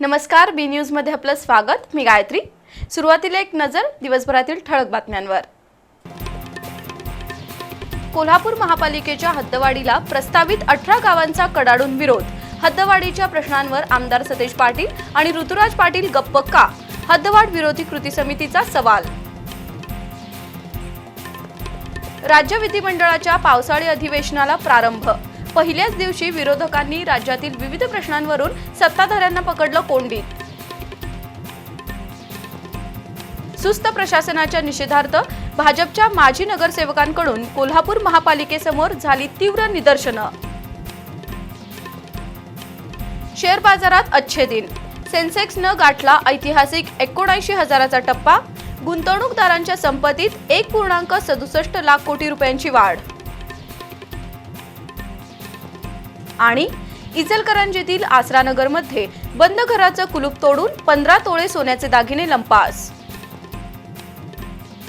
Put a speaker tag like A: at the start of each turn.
A: नमस्कार बी न्यूजमध्ये आपलं स्वागत. मी गायत्री. सुरुवातीला एक नजर दिवसभरातील ठळक बातम्यांवर. कोल्हापूर महापालिकेच्या हद्दवाढीला प्रस्तावित अठरा गावांचा कडाडून विरोध. हद्दवाढीच्या प्रश्नांवर आमदार सतेज पाटील आणि ऋतुराज पाटील गप्प का? हद्दवाढ विरोधी कृती समितीचा सवाल. राज्य विधिमंडळाच्या पावसाळी अधिवेशनाला प्रारंभ. पहिल्याच दिवशी विरोधकांनी राज्यातील विविध प्रश्नांवरून सत्ताधाऱ्यांना पकडलं कोंडीत. सुस्त प्रशासनाच्या निषेधार्थ भाजपच्या माजी नगरसेवकांकडून कोल्हापूर महापालिकेसमोर झाली तीव्र निदर्शनं. शेअर बाजारात अच्छे दिन. सेन्सेक्सनं गाठला ऐतिहासिक एकोणऐंशी हजाराचा टप्पा. गुंतवणूकदारांच्या संपत्तीत एक पूर्णांक सदुसष्ट लाख कोटी रुपयांची वाढ. आणि इचलकरंजीतील आसरानगरमध्ये बंद घराचं कुलूप तोडून पंधरा तोळे सोन्याचे दागिने लंपास.